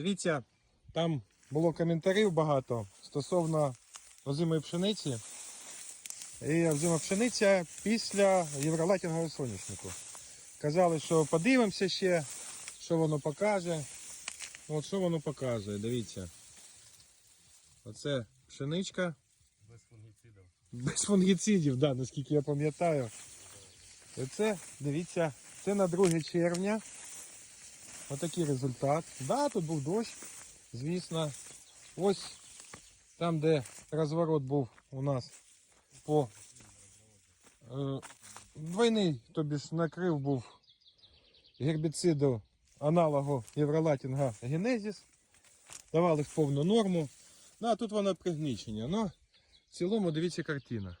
Дивіться, там було коментарів багато стосовно озимої пшениці. І озима пшениця після євролатінгового соняшнику. Казали, що подивимося ще, що воно покаже. От що воно показує, дивіться. Оце пшеничка Без фунгіцидів. без фунгіцидів, да, наскільки я пам'ятаю. Це, дивіться, це на 2 червня. Отакий результат. Да, тут був дощ, звісно. Ось там, де розворот був у нас по е, двойний, тобі ж накрив був гербіциду аналогу Євролатінга Генезіс. Давали в повну норму. Да, тут воно пригнічення. Но в цілому дивіться картина.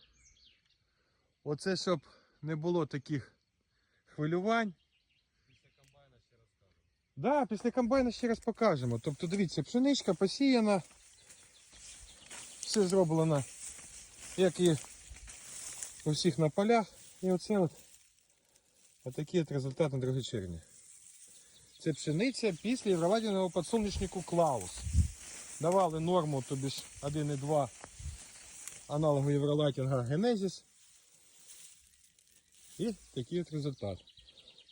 Оце щоб не було таких хвилювань. Після комбайна ще розкажу. Да, після комбайна ще раз покажемо. Тобто, дивіться, пшеничка посіяна. Все зроблено, як і у всіх на полях. І оце от отакий от результат на 2 червня. Це пшениця після євровадяного подсолнечнику Клаус. Давали норму, тобі ж 1,2 аналогу євролатінга Генезіс. І такий от результат.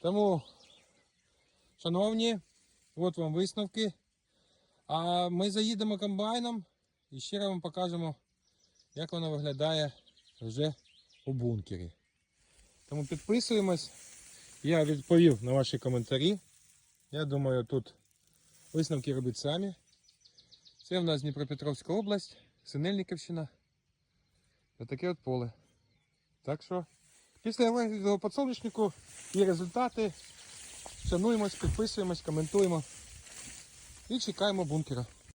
Тому Шановні, от вам висновки. А ми заїдемо комбайном і ще раз вам покажемо, як воно виглядає вже у бункері. Тому підписуємось. Я відповів на ваші коментарі. Я думаю, тут висновки робіть самі. Це в нас Дніпропетровська область, Синельниківщина. Отаке от поле. Так що, після вигляду подсолнечнику є результати. Шануємось, підписуємось, коментуємо і чекаємо бункера.